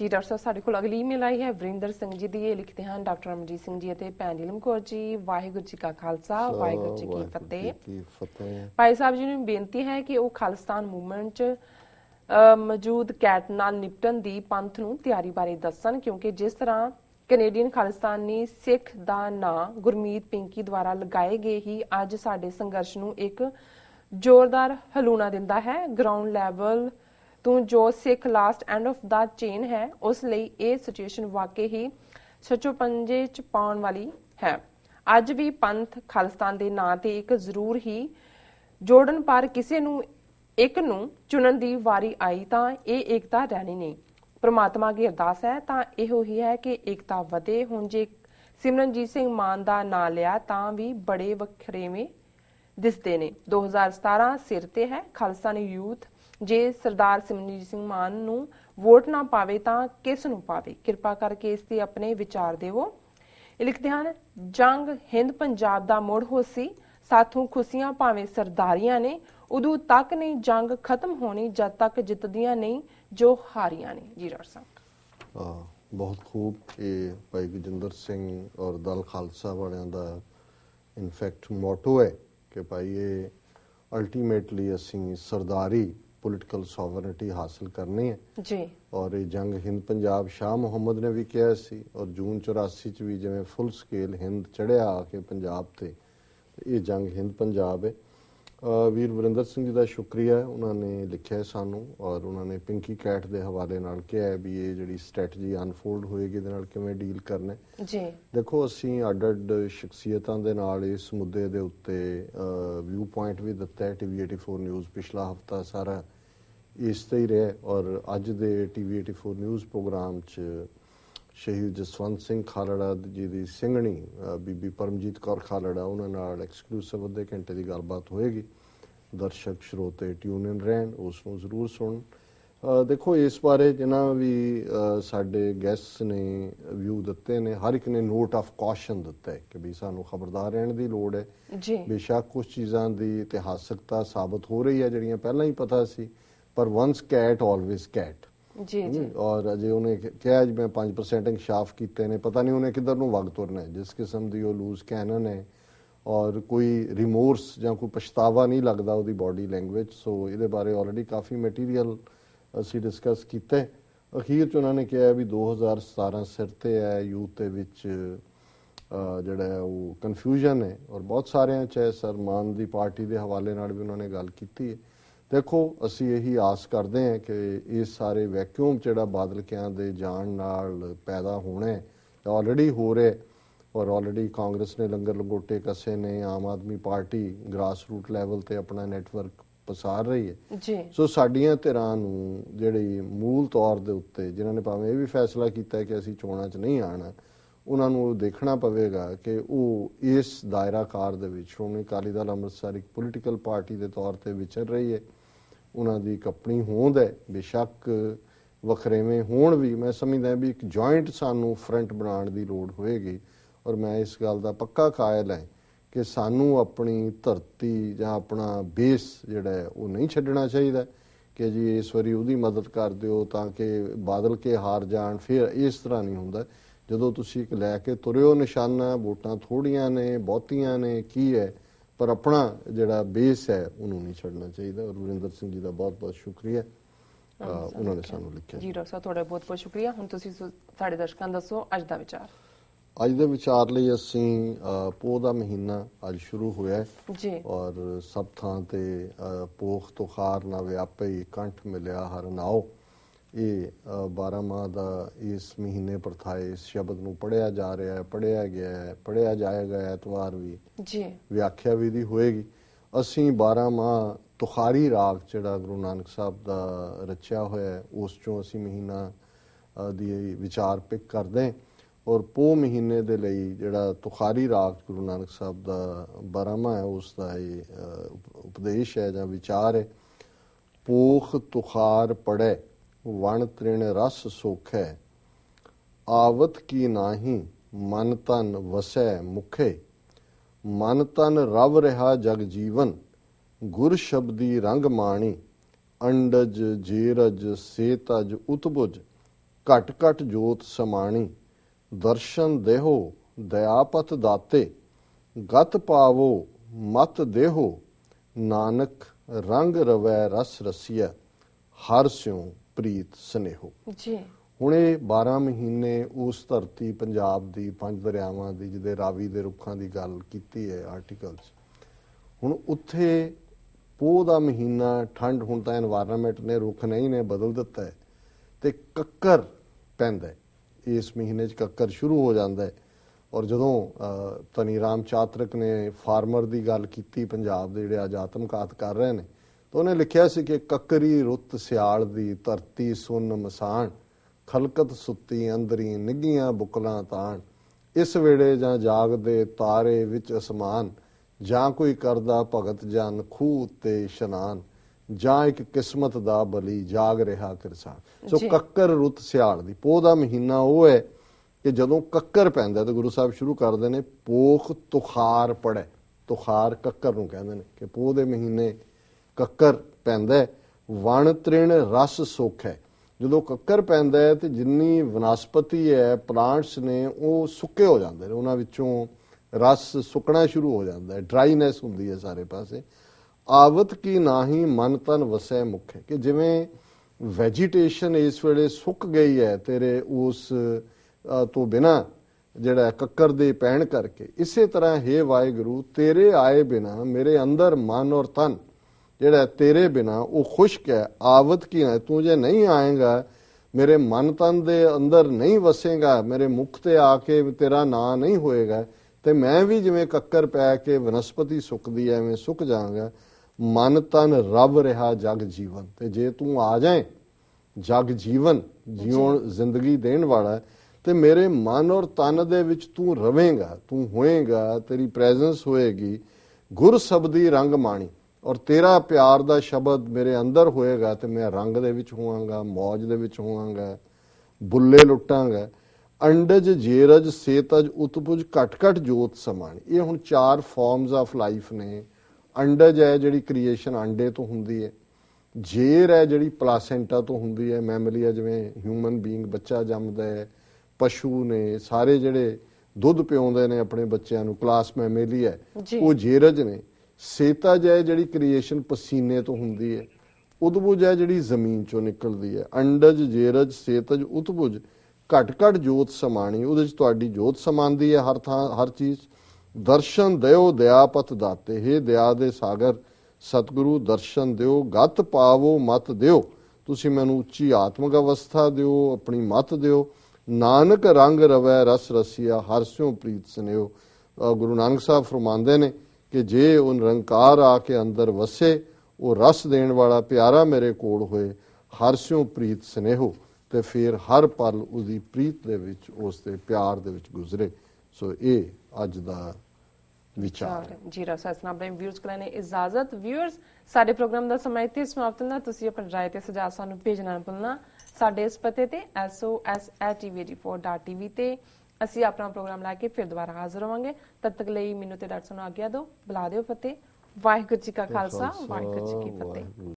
ਜੀ ਡਾਕਟਰ ਸਾਹਿਬ ਸਾਡੇ ਕੋਲ ਅਗਲੀ ਈਮੇਲ ਆਈ ਹੈ। ਵਰਿੰਦਰ ਸਿੰਘ ਜੀ ਦੀ ਇਹ ਲਿਖਦੇ ਹਨ ਡਾਕਟਰ ਅਮਰਜੀਤ ਸਿੰਘ ਜੀ ਅਤੇ ਭੈਣ ਨੀਲਮ ਕੌਰ ਜੀ। ਵਾਹਿਗੁਰੂ ਜੀ ਕਾ ਖਾਲਸਾ ਵਾਹਿਗੁਰੂ ਜੀ ਕੀ ਫਤਿਹ। ਭਾਈ ਸਾਹਿਬ ਜੀ ਨੂੰ ਬੇਨਤੀ ਹੈ ਕਿ ਉਹ ਖਾਲਿਸਤਾਨ ਮੂਵਮੈਂਟ 'ਚ ਮੌਜੂਦ ਕੈਟ ਨਾਲ ਨਿਪਟਣ ਦੀ ਪੰਥ ਨੂੰ ਤਿਆਰੀ ਬਾਰੇ ਦੱਸਣ ਕਿਉਂਕਿ ਜਿਸ ਤਰ੍ਹਾਂ ਕੈਨੇਡੀਅਨ ਖਾਲਿਸਤਾਨੀ ਸਿੱਖ ਦਾ ਨਾਂ ਗੁਰਮੀਤ ਪਿੰਕੀ ਦੁਆਰਾ ਲਗਾਏ ਗਏ ਹੀ ਅੱਜ ਸਾਡੇ ਸੰਘਰਸ਼ ਨੂੰ ਇੱਕ ਜ਼ੋਰਦਾਰ ਹਲੂਣਾ ਦਿੰਦਾ ਹੈ। ਗਰਾਊਂਡ ਲੈਵਲ ਤੂੰ ਜੋ ਸਿੱਖ ਲਾਸਟ ਐਂਡ ਆਫ ਦਾ ਚੇਨ ਹੈ, ਉਸ ਲਈ ਇਹ ਸਿਚੁਏਸ਼ਨ ਵਾਕਈ ਹੀ ਸੱਚੋ ਪੰਜੇ ਚ ਪਾਉਣ ਵਾਲੀ ਹੈ। ਅੱਜ ਵੀ ਪੰਥ ਖਾਲਿਸਤਾਨ ਦੇ ਨਾਂ ਤੇ ਇੱਕ ਜ਼ਰੂਰ ਹੀ ਜੋੜਨ ਪਰ ਕਿਸੇ ਨੂੰ ਇੱਕ ਨੂੰ ਚੁਣਨ ਦੀ ਵਾਰੀ ਆਈ ਤਾਂ ਇਹ ਏਕਤਾ ਰਹਿਣੀ ਨਹੀਂ। ਪ੍ਰਮਾਤਮਾ ਦੀ ਅਰਦਾਸ ਹੈ, ਤਾਂ ਇਹੋ ਹੀ ਹੈ ਕਿ ਏਕਤਾ ਵਧੇ। ਹੁਣ ਜੇ ਸਿਮਰਨਜੀਤ ਸਿੰਘ ਮਾਨ ਦਾ ਨਾਂ ਲਿਆ ਤਾਂ ਵੀ ਬੜੇ ਵੱਖਰੇਵੇਂ ਦਿਸਦੇ ਨੇ। 2017 ਸਿਰ ਤੇ ਹੈ ਖਾਲਸਾਨੀ ਯੂਥ ਜੇ ਸਰਦਾਰ ਸਿਮਰਨਜੀਤ ਸਿੰਘ ਮਾਨ ਨੂੰ ਵੋਟ ਨਾ ਪਾਵੇ ਤਾਂ ਕਿਸ ਨੂੰ ਪਾਵੇ? ਕਿਰਪਾ ਕਰਕੇ ਇਸ ਤੇ ਆਪਣੇ ਵਿਚਾਰ ਦੇਵੋ ਇਹ ਲਿਖਦੇ ਹਨ, ਜੰਗ ਹਿੰਦ ਪੰਜਾਬ ਦਾ ਮੋੜ ਹੋਸੀ, ਸਾਥੋਂ ਖੁਸ਼ੀਆਂ ਭਾਵੇਂ ਸਰਦਾਰੀਆਂ ਨੇ, ਉਦੋਂ ਤੱਕ ਨਹੀਂ ਜੰਗ ਖਤਮ ਹੋਣੀ, ਜਦ ਤੱਕ ਜਿੱਤਦੀਆਂ ਨਹੀਂ ਜੋ ਹਾਰੀਆਂ ਨੇ। ਜੀ ਡਾਕਟਰ ਸਾਹਿਬ। ਬਹੁਤ ਖੂਬ ਇਹ ਭਾਈ ਗਜਿੰਦਰ ਸਿੰਘ ਔਰ ਦਲ ਖਾਲਸਾ ਵਾਲਿਆਂ ਦਾ ਇਨਫੈਕਟ ਮੋਟੋ ਹੈ ਕਿ ਭਾਈ ਇਹ ਅਲਟੀਮੇਟਲੀ ਅਸੀਂ ਸਰਦਾਰੀ ਪੋਲਿਟੀਕਲ ਸੋਵਰਨਿਟੀ ਹਾਸਲ ਕਰਨੀ ਹੈ। ਜੀ। ਔਰ ਇਹ ਜੰਗ ਹਿੰਦ ਪੰਜਾਬ ਸ਼ਾਹ ਮੁਹੰਮਦ ਨੇ ਵੀ ਕਿਹਾ ਸੀ ਔਰ ਜੂਨ 84 ਚ ਵੀ ਜਿਵੇਂ ਫੁੱਲ ਸਕੇਲ ਹਿੰਦ ਚੜਿਆ ਆ ਕੇ ਪੰਜਾਬ ਤੇ ਇਹ ਜੰਗ ਹਿੰਦ ਪੰਜਾਬ ਹੈ। ਵੀਰ ਵਰਿੰਦਰ ਸਿੰਘ ਜੀ ਦਾ ਸ਼ੁਕਰੀਆ। ਉਹਨਾਂ ਨੇ ਲਿਖਿਆ ਸਾਨੂੰ ਔਰ ਉਹਨਾਂ ਨੇ ਪਿੰਕੀ ਕੈਟ ਦੇ ਹਵਾਲੇ ਨਾਲ ਕਿਹਾ ਹੈ ਵੀ ਇਹ ਜਿਹੜੀ ਸਟ੍ਰੈਟਜੀ ਅਨਫੋਲਡ ਹੋਏਗੀ ਇਹਦੇ ਨਾਲ ਕਿਵੇਂ ਡੀਲ ਕਰਨਾ ਹੈ। ਜੀ। ਦੇਖੋ ਅਸੀਂ ਅੱਡ-ਅੱਡ ਸ਼ਖਸੀਅਤਾਂ ਦੇ ਨਾਲ ਇਸ ਮੁੱਦੇ ਦੇ ਉੱਤੇ ਵਿਊ ਪੁਆਇੰਟ ਵੀ ਦਿੱਤਾ ਹੈ। ਟੀਵੀ 84 ਨਿਊਜ਼ ਪਿਛਲਾ ਹਫਤਾ ਸਾਰਾ ਇਸ ਤੇ ਹੀ ਰਿਹਾ ਔਰ ਅੱਜ ਦੇ ਟੀਵੀ 84 ਨਿਊਜ਼ ਪ੍ਰੋਗਰਾਮ 'ਚ ਸ਼ਹੀਦ ਜਸਵੰਤ ਸਿੰਘ ਖਾਲੜਾ ਜੀ ਦੀ ਸਿੰਘਣੀ ਬੀਬੀ ਪਰਮਜੀਤ ਕੌਰ ਖਾਲੜਾ ਉਹਨਾਂ ਨਾਲ ਐਕਸਕਲੂਸਿਵ ਅੱਧੇ ਘੰਟੇ ਦੀ ਗੱਲਬਾਤ ਹੋਏਗੀ। ਦਰਸ਼ਕ ਸਰੋਤੇ ਟਿਊਨ ਇਨ ਰਹਿਣ ਉਸ ਨੂੰ ਜ਼ਰੂਰ ਸੁਣਨ। ਦੇਖੋ ਇਸ ਬਾਰੇ ਜਿਨ੍ਹਾਂ ਵੀ ਸਾਡੇ ਗੈਸਟ ਨੇ ਵਿਊ ਦਿੱਤੇ ਨੇ ਹਰ ਇੱਕ ਨੇ ਨੋਟ ਆਫ ਕਾਸ਼ਨ ਦਿੱਤਾ ਹੈ ਕਿ ਵੀ ਸਾਨੂੰ ਖਬਰਦਾਰ ਰਹਿਣ ਦੀ ਲੋੜ ਹੈ। ਜੀ। ਬੇਸ਼ੱਕ ਕੁਝ ਚੀਜ਼ਾਂ ਦੀ ਇਤਿਹਾਸਕਤਾ ਸਾਬਤ ਹੋ ਰਹੀ ਹੈ ਜਿਹੜੀਆਂ ਪਹਿਲਾਂ ਹੀ ਪਤਾ ਸੀ। ਪਰ ਵਨਸ ਕੈਟ ਆਲਵੇਸ ਕੈਟ ਜੀ ਜੀ। ਔਰ ਅਜੇ ਉਹਨੇ ਕਿਹਾ ਜੀ ਮੈਂ 5% ਇਨਕਸ਼ਾਫ ਕੀਤੇ ਨੇ ਪਤਾ ਨਹੀਂ ਉਹਨੇ ਕਿੱਧਰ ਨੂੰ ਵਗ ਤੁਰਨਾ ਹੈ। ਜਿਸ ਕਿਸਮ ਦੀ ਉਹ ਲੂਜ਼ ਕੈਨਨ ਹੈ ਔਰ ਕੋਈ ਰਿਮੋਰਸ ਜਾਂ ਕੋਈ ਪਛਤਾਵਾ ਨਹੀਂ ਲੱਗਦਾ ਉਹਦੀ ਬਾਡੀ ਲੈਂਗੁਏਜ ਸੋ ਇਹਦੇ ਬਾਰੇ ਆਲਰੇਡੀ ਕਾਫੀ ਮਟੀਰੀਅਲ ਅਸੀਂ ਡਿਸਕਸ ਕੀਤਾ। ਅਖੀਰ ਚ ਉਹਨਾਂ ਨੇ ਕਿਹਾ ਵੀ 2017 ਸਿਰ ਤੇ ਹੈ ਯੂਥ ਦੇ ਵਿੱਚ ਜਿਹੜਾ ਉਹ ਕਨਫਿਊਜ਼ਨ ਹੈ ਔਰ ਬਹੁਤ ਸਾਰਿਆਂ ਚ ਹੈ। ਸਰਮਾਨ ਦੀ ਪਾਰਟੀ ਦੇ ਹਵਾਲੇ ਨਾਲ ਵੀ ਉਹਨਾਂ ਨੇ ਗੱਲ ਕੀਤੀ ਹੈ। ਦੇਖੋ ਅਸੀਂ ਇਹੀ ਆਸ ਕਰਦੇ ਹਾਂ ਕਿ ਇਸ ਸਾਰੇ ਵੈਕਿਊਮ ਜਿਹੜਾ ਬਾਦਲ ਕਿਆਂ ਦੇ ਜਾਣ ਨਾਲ ਪੈਦਾ ਹੋਣਾ ਹੈ ਆਲਰੇਡੀ ਹੋ ਰਿਹਾ ਔਰ ਆਲਰੇਡੀ ਕਾਂਗਰਸ ਨੇ ਲੰਗਰ ਲੰਗੋਟੇ ਕਸੇ ਨੇ Aam Aadmi Party grass root level ਤੇ ਆਪਣਾ ਨੈਟਵਰਕ ਪਸਾਰ ਰਹੀ ਹੈ। ਜੀ। ਸੋ ਸਾਡੀਆਂ ਧਿਰਾਂ ਨੂੰ ਜਿਹੜੀ ਮੂਲ ਤੌਰ ਦੇ ਉੱਤੇ ਜਿਨ੍ਹਾਂ ਨੇ ਭਾਵੇਂ ਇਹ ਵੀ ਫੈਸਲਾ ਕੀਤਾ ਕਿ ਅਸੀਂ ਚੋਣਾਂ 'ਚ ਨਹੀਂ ਆਣਾ ਉਹਨਾਂ ਨੂੰ ਦੇਖਣਾ ਪਵੇਗਾ ਕਿ ਉਹ ਇਸ ਦਾਇਰਾਕਾਰ ਦੇ ਵਿੱਚ ਸ਼੍ਰੋਮਣੀ ਅਕਾਲੀ ਦਲ ਅੰਮ੍ਰਿਤਸਰ ਇੱਕ ਪੋਲੀਟੀਕਲ ਪਾਰਟੀ ਦੇ ਤੌਰ ਤੇ ਵਿਚਰ ਰਹੀ ਹੈ। ਉਹਨਾਂ ਦੀ ਇੱਕ ਆਪਣੀ ਹੋਂਦ ਹੈ, ਬੇਸ਼ੱਕ ਵਖਰੇਵੇਂ ਹੋਣ ਵੀ। ਮੈਂ ਸਮਝਦਾ ਵੀ ਇੱਕ ਜੁਆਇੰਟ ਸਾਨੂੰ ਫਰੰਟ ਬਣਾਉਣ ਦੀ ਲੋੜ ਹੋਏਗੀ ਔਰ ਮੈਂ ਇਸ ਗੱਲ ਦਾ ਪੱਕਾ ਕਾਇਲ ਹਾਂ ਕਿ ਸਾਨੂੰ ਆਪਣੀ ਧਰਤੀ ਜਾਂ ਆਪਣਾ ਬੇਸ ਜਿਹੜਾ ਉਹ ਨਹੀਂ ਛੱਡਣਾ ਚਾਹੀਦਾ ਕਿ ਜੀ ਇਸ ਵਾਰੀ ਉਹਦੀ ਮਦਦ ਕਰ ਦਿਓ ਤਾਂ ਕਿ ਬਾਦਲ ਕੇ ਹਾਰ ਜਾਣ। ਫਿਰ ਇਸ ਤਰ੍ਹਾਂ ਨਹੀਂ ਹੁੰਦਾ। ਜਦੋਂ ਤੁਸੀਂ ਇੱਕ ਲੈ ਕੇ ਤੁਰਿਓ ਨਿਸ਼ਾਨਾ, ਵੋਟਾਂ ਥੋੜੀਆਂ ਨੇ, ਬਹੁਤੀਆਂ ਨੇ, ਕੀ ਹੈ ਪਰ ਆਪਣਾ ਜਿਹੜਾ ਬੇਸ ਹੈ ਉਹਨੂੰ ਨਹੀਂ ਛੱਡਣਾ ਚਾਹੀਦਾ। ਔਰ ਵਰਿੰਦਰ ਸਿੰਘ ਜੀ ਦਾ ਬਹੁਤ ਬਹੁਤ ਸ਼ੁਕਰੀਆ ਉਹਨਾਂ ਨੇ ਸਾਨੂੰ ਲਿਖਿਆ। ਜੀ ਡਾਕਟਰ ਸਾਹਿਬ ਤੁਹਾਡਾ ਬਹੁਤ ਬਹੁਤ ਸ਼ੁਕਰੀਆ। ਹੁਣ ਤੁਸੀਂ ਸਾਡੇ ਦਰਸ਼ਕਾਂ ਦੱਸੋ ਅੱਜ ਦਾ ਵਿਚਾਰ। ਅੱਜ ਦੇ ਵਿਚਾਰ ਲਈ ਅਸੀਂ ਪੋਹ ਦਾ ਮਹੀਨਾ ਅੱਜ ਸ਼ੁਰੂ ਹੋਇਆ ਹੈ। ਜੀ। ਔਰ ਸਭ ਥਾਂ ਤੇ ਪੋਖ ਤੁਖਾਰ ਨਾ ਵਿਆਪੇ ਕੰਠ ਮਿਲਿਆ। ਹਰ ਨਾਉ ਇਹ ਅ, 12 ਮਾਹ ਦਾ ਇਸ ਮਹੀਨੇ ਪ੍ਰਥਾਏ ਇਸ ਸ਼ਬਦ ਨੂੰ ਪੜਿਆ ਜਾ ਰਿਹਾ ਹੈ ਪੜਿਆ ਗਿਆ ਹੈ ਪੜਿਆ ਜਾਏਗਾ ਐਤਵਾਰ ਵੀ। ਜੀ। ਵਿਆਖਿਆ ਵਿਧੀ ਹੋਏਗੀ। ਅਸੀਂ 12 ਮਾਹ ਤੁਖਾਰੀ ਰਾਗ ਜਿਹੜਾ ਗੁਰੂ ਨਾਨਕ ਸਾਹਿਬ ਦਾ ਰਚਿਆ ਹੋਇਆ ਹੈ ਉਸ ਚੋਂ ਅਸੀਂ ਮਹੀਨਾ ਦੀ ਵਿਚਾਰ ਪਿਕ ਕਰਦੇ ਔਰ ਪੋ ਮਹੀਨੇ ਦੇ ਲਈ ਜਿਹੜਾ ਤੁਖਾਰੀ ਰਾਗ ਗੁਰੂ ਨਾਨਕ ਸਾਹਿਬ ਦਾ 12 ਮਾਹ ਹੈ ਉਸ ਦਾ ਇਹ ਉਪਦੇਸ਼ ਹੈ ਜਾਂ ਵਿਚਾਰ ਹੈ ਪੋਖ ਤੁਖਾਰ ਪੜੈ ਵਣ ਤ੍ਰਿਣ ਰਸ ਸੋਖੈ, ਆਵਤ ਕੀ ਨਾਹੀ ਮਨ ਤਨ ਵਸੈ ਮੁਖੇ। ਮਨ ਤਨ ਰਵ ਰਿਹਾ ਜਗ ਜੀਵਨ, ਗੁਰ ਸ਼ਬਦੀ ਰੰਗ ਮਾਣੀ, ਅੰਡਜ ਜੇਰਜ ਸੇਤਜ ਉਤਬੁਜ ਘਟ ਘਟ ਜੋਤ ਸਮਾਣੀ, ਦਰਸ਼ਨ ਦੇਹੋ ਦਇਆਪਤ ਦਾਤੇ, ਗਤ ਪਾਵੋ ਮਤ ਦੇਹੋ, ਨਾਨਕ ਰੰਗ ਰਵੈ ਰਸ ਰਸੀਆ ਹਰ ਸਿਉ ਪ੍ਰੀਤ ਸਨੇਹੋ। ਜੀ। ਇਹ 12 ਮਹੀਨੇ ਉਸ ਧਰਤੀ ਪੰਜਾਬ ਦੀ ਪੰਜ ਦਰਿਆਵਾਂ ਦੀ ਜਿਹਦੇ ਰਾਵੀ ਦੇ ਰੁੱਖਾਂ ਦੀ ਗੱਲ ਕੀਤੀ ਹੈ ਆਰਟੀਕਲ 'ਚ ਹੁਣ ਉੱਥੇ ਪੋਹ ਦਾ ਮਹੀਨਾ ਠੰਡ ਹੁਣ ਤਾਂ এনवायरमेंट ਨੇ ਰੁੱਖ ਨਹੀਂ ਨੇ ਬਦਲ ਦਿੱਤਾ ਹੈ ਤੇ ਕੱਕਰ ਪੈਂਦਾ ਇਸ ਮਹੀਨੇ 'ਚ ਕੱਕਰ ਸ਼ੁਰੂ ਹੋ ਜਾਂਦਾ ਔਰ ਜਦੋਂ ਤਨੀ ਰਾਮ ਚਾਤਰਕ ਨੇ ਫਾਰਮਰ ਦੀ ਗੱਲ ਕੀਤੀ ਪੰਜਾਬ ਦੇ ਜਿਹੜੇ ਆਜ਼ਾਤਮਕਾਤ ਕਰ ਰਹੇ ਨੇ ਤਾਂ ਉਹਨੇ ਲਿਖਿਆ ਸੀ ਕਿ ਕੱਕਰੀ ਰੁੱਤ ਸਿਆਲ ਦੀ ਧਰਤੀ ਸੁੰਨ ਮਸਾਣ ਖਲਕਤ ਸੁੱਤੀ ਅੰਦਰੀ ਨਿੱਗੀਆਂ ਬੁਕਲਾਂ ਤਾਣ। ਇਸ ਵੇੜੇ ਜਾਂ ਜਾਗਦੇ ਤਾਰੇ ਵਿੱਚ ਅਸਮਾਨ ਜਾਂ ਕੋਈ ਕਰਦਾ ਭਗਤ ਜਨ ਖੂਹ ਉੱਤੇ ਇਸ਼ਨਾਨ ਜਾਂ ਇੱਕ ਕਿਸਮਤ ਦਾ ਬਲੀ ਜਾਗ ਰਿਹਾ ਕਿਰਸਾਨ। ਸੋ। ਕੱਕਰ ਰੁੱਤ ਸਿਆਲ ਦੀ ਪੋਹ ਦਾ ਮਹੀਨਾ ਉਹ ਹੈ ਕਿ ਜਦੋਂ ਕੱਕਰ ਪੈਂਦਾ ਤੇ ਗੁਰੂ ਸਾਹਿਬ ਸ਼ੁਰੂ ਕਰਦੇ ਨੇ ਪੋਖ ਤੁਖਾਰ ਪੜੈ ਤੁਖਾਰ ਕੱਕਰ ਨੂੰ ਕਹਿੰਦੇ ਨੇ ਕਿ ਪੋਹ ਦੇ ਮਹੀਨੇ ਕੱਕਰ ਪੈਂਦਾ ਵਣ ਤ੍ਰਿਣ ਰਸ ਸੁਖ ਹੈ। ਜਦੋਂ ਕੱਕਰ ਪੈਂਦਾ ਹੈ ਤੇ ਜਿੰਨੀ ਵਨਸਪਤੀ ਹੈ, ਪਲਾਂਟਸ ਨੇ ਉਹ ਸੁੱਕੇ ਹੋ ਜਾਂਦੇ ਨੇ। ਉਹਨਾਂ ਵਿੱਚੋਂ ਰਸ ਸੁੱਕਣਾ ਸ਼ੁਰੂ ਹੋ ਜਾਂਦਾ ਹੈ। ਡਰਾਈਨੈਸ ਹੁੰਦੀ ਹੈ ਸਾਰੇ ਪਾਸੇ। ਆਵਤ ਕੀ ਨਾਹੀ ਮਨ ਤਨ ਵਸੈ ਮੁਖੇ ਕਿ ਜਿਵੇਂ ਵੈਜੀਟੇਸ਼ਨ ਇਸ ਵੇਲੇ ਸੁੱਕ ਗਈ ਹੈ, ਤੇਰੇ ਉਸ ਤੋਂ ਬਿਨਾ ਜਿਹੜਾ ਕੱਕਰ ਦੇ ਪੈਣ ਕਰਕੇ। ਇਸੇ ਤਰ੍ਹਾਂ, ਹੈ ਵਾਹਿਗੁਰੂ, ਤੇਰੇ ਆਏ ਬਿਨਾ ਮੇਰੇ ਅੰਦਰ ਮਨ ਔਰ ਤਨ ਜਿਹੜਾ ਤੇਰੇ ਬਿਨਾ ਉਹ ਖੁਸ਼ਕ ਹੈ ਆਵਤ ਕੀ ਹੈ? ਤੂੰ ਜੇ ਨਹੀਂ ਆਏਗਾ ਮੇਰੇ ਮਨ ਤਨ ਦੇ ਅੰਦਰ ਨਹੀਂ ਵਸੇਗਾ ਮੇਰੇ ਮੁਖ ਤੇ ਆ ਕੇ ਤੇਰਾ ਨਾਂ ਨਹੀਂ ਹੋਏਗਾ ਤੇ ਮੈਂ ਵੀ ਜਿਵੇਂ ਕੱਕਰ ਪੈ ਕੇ ਵਨਸਪਤੀ ਸੁੱਕਦੀ ਐ ਐਵੇਂ ਸੁੱਕ ਜਾਵਾਂਗਾ। ਮਨ ਤਨ ਰੱਬ ਰਿਹਾ ਜਗ ਜੀਵਨ ਤੇ ਜੇ ਤੂੰ ਆ ਜਾਏ ਜਗ ਜੀਵਨ ਜਿਉਣ ਜ਼ਿੰਦਗੀ ਦੇਣ ਵਾਲਾ ਤੇ ਮੇਰੇ ਮਨ ਔਰ ਤਨ ਦੇ ਵਿੱਚ ਤੂੰ ਰਵੇਂਗਾ ਤੂੰ ਹੋਏਗਾ ਤੇਰੀ ਪ੍ਰੈਜ਼ੈਂਸ ਹੋਏਗੀ। ਗੁਰ ਸ਼ਬਦੀ ਰੰਗ ਮਾਣੀ। ਔਰ ਤੇਰਾ ਪਿਆਰ ਦਾ ਸ਼ਬਦ ਮੇਰੇ ਅੰਦਰ ਹੋਏਗਾ ਤੇ ਮੈਂ ਰੰਗ ਦੇ ਵਿੱਚ ਹੋਵਾਂਗਾ ਮੌਜ ਦੇ ਵਿੱਚ ਹੋਵਾਂਗਾ ਬੁੱਲੇ ਲੁੱਟਾਂਗਾ। ਅੰਡਜ ਜੇਰਜ ਸੇਤਜ ਉਤਪੁਜ ਘਟ ਘਟ ਜੋਤ ਸਮਾਣੀ ਇਹ ਹੁਣ ਚਾਰ ਫਾਰਮਸ ਆਫ ਲਾਈਫ ਨੇ। ਅੰਡਜ ਹੈ ਜਿਹੜੀ ਕ੍ਰੀਏਸ਼ਨ ਅੰਡੇ ਤੋਂ ਹੁੰਦੀ ਹੈ। ਜੇਰ ਹੈ ਜਿਹੜੀ ਪਲਾਸੈਂਟਾ ਤੋਂ ਹੁੰਦੀ ਹੈ। ਮੈਮਲੀਆ ਜਿਵੇਂ ਹਿਊਮਨ ਬੀਇੰਗ ਬੱਚਾ ਜੰਮਦਾ ਹੈ ਪਸ਼ੂ ਨੇ ਸਾਰੇ ਜਿਹੜੇ ਦੁੱਧ ਪਿਆਉਂਦੇ ਨੇ ਆਪਣੇ ਬੱਚਿਆਂ ਨੂੰ ਕਲਾਸ ਮੈਮੇਲੀਆ। ਉਹ ਜੇਰਜ ਨੇ। ਸੇਤਜ ਹੈ ਜਿਹੜੀ ਕ੍ਰੀਏਸ਼ਨ ਪਸੀਨੇ ਤੋਂ ਹੁੰਦੀ ਹੈ ਉਦਭੁਜ ਹੈ ਜਿਹੜੀ ਜ਼ਮੀਨ ਚੋਂ ਨਿਕਲਦੀ ਹੈ। ਅੰਡਜ, ਜੇਰਜ, ਸੇਤਜ, ਉਤਬੁਜ, ਘਟ ਘਟ ਜੋਤ ਸਮਾਣੀ, ਉਹਦੇ ਚ ਤੁਹਾਡੀ ਜੋਤ ਸਮਾਂਦੀ ਹੈ ਹਰ ਥਾਂ, ਹਰ ਚੀਜ਼। ਦਰਸ਼ਨ ਦਿਓ ਦਇਆਪਤ ਦਾਤੇ, ਹੈ ਦਇਆ ਦੇ ਸਾਗਰ, ਸਤਿਗੁਰੂ, ਦਰਸ਼ਨ ਦਿਓ, ਗਤ ਪਾਵੋ ਮਤ ਦਿਓ। ਤੁਸੀਂ ਮੈਨੂੰ ਉੱਚੀ ਆਤਮਿਕ ਅਵਸਥਾ ਦਿਓ, ਆਪਣੀ ਮਤ ਦਿਓ। ਨਾਨਕ ਰੰਗ ਰਵੈ ਰਸ ਰਸੀਆ, ਹਰ ਸਿਉ ਪ੍ਰੀਤ ਸਨੇਓ ਗੁਰੂ ਨਾਨਕ ਸਾਹਿਬ ਫਰਮਾਉਂਦੇ ਨੇ ਕਿ ਜੇ ਉਹ ਨਿਰੰਕਾਰ ਆ ਕੇ ਅੰਦਰ ਵਸੇ, ਉਹ ਰਸ ਦੇਣ ਵਾਲਾ ਪਿਆਰਾ ਮੇਰੇ ਕੋਲ ਹੋਏ, ਹਰ ਸਿਉ ਪ੍ਰੀਤ ਸਨੇਹੋ, ਤੇ ਫਿਰ ਹਰ ਪਲ ਉਹਦੀ ਪ੍ਰੀਤ ਦੇ ਵਿੱਚ, ਉਸ ਦੇ ਪਿਆਰ ਦੇ ਵਿੱਚ ਗੁਜ਼ਰੇ। ਸੋ ਇਹ ਅੱਜ ਦਾ ਵਿਚਾਰ ਜੀ ਰਸਾ ਇਸ ਨਾਲ ਆਪਣੇ ਵਿਊਅਰਸ ਕੋਲ ਨੇ ਇਜਾਜ਼ਤ। ਵਿਊਅਰਸ, ਸਾਡੇ ਪ੍ਰੋਗਰਾਮ ਦਾ ਸਮਾਂ ਇੱਥੇ ਸਮਾਪਤ ਹੁੰਦਾ। ਤੁਸੀਂ ਆਪਣੀ ਰਾਏ ਤੇ ਸੁਝਾਅ ਸਾਨੂੰ ਭੇਜਣਾ ਨਾ ਭੁੱਲਣਾ। ਸਾਡੇ ਇਸ ਪਤੇ ਤੇ sos@tvd4.tv ਤੇ ਅਸੀਂ ਆਪਣਾ ਪ੍ਰੋਗਰਾਮ ਲੈ ਕੇ ਫਿਰ ਦੁਬਾਰਾ ਹਾਜ਼ਰ ਹੋਵਾਂਗੇ। ਤਦ ਤੱਕ ਲਈ ਮੈਨੂੰ ਤੇ ਡਾਕਟਰ ਨੂੰ ਆਗਿਆ ਦਿਓ। ਬੁਲਾ ਦਿਓ ਫਤਿਹ। ਵਾਹਿਗੁਰੂ ਜੀ ਕਾ ਖਾਲਸਾ ਵਾਹਿਗੁਰੂ ਜੀ ਕੀ ਫਤਿਹ।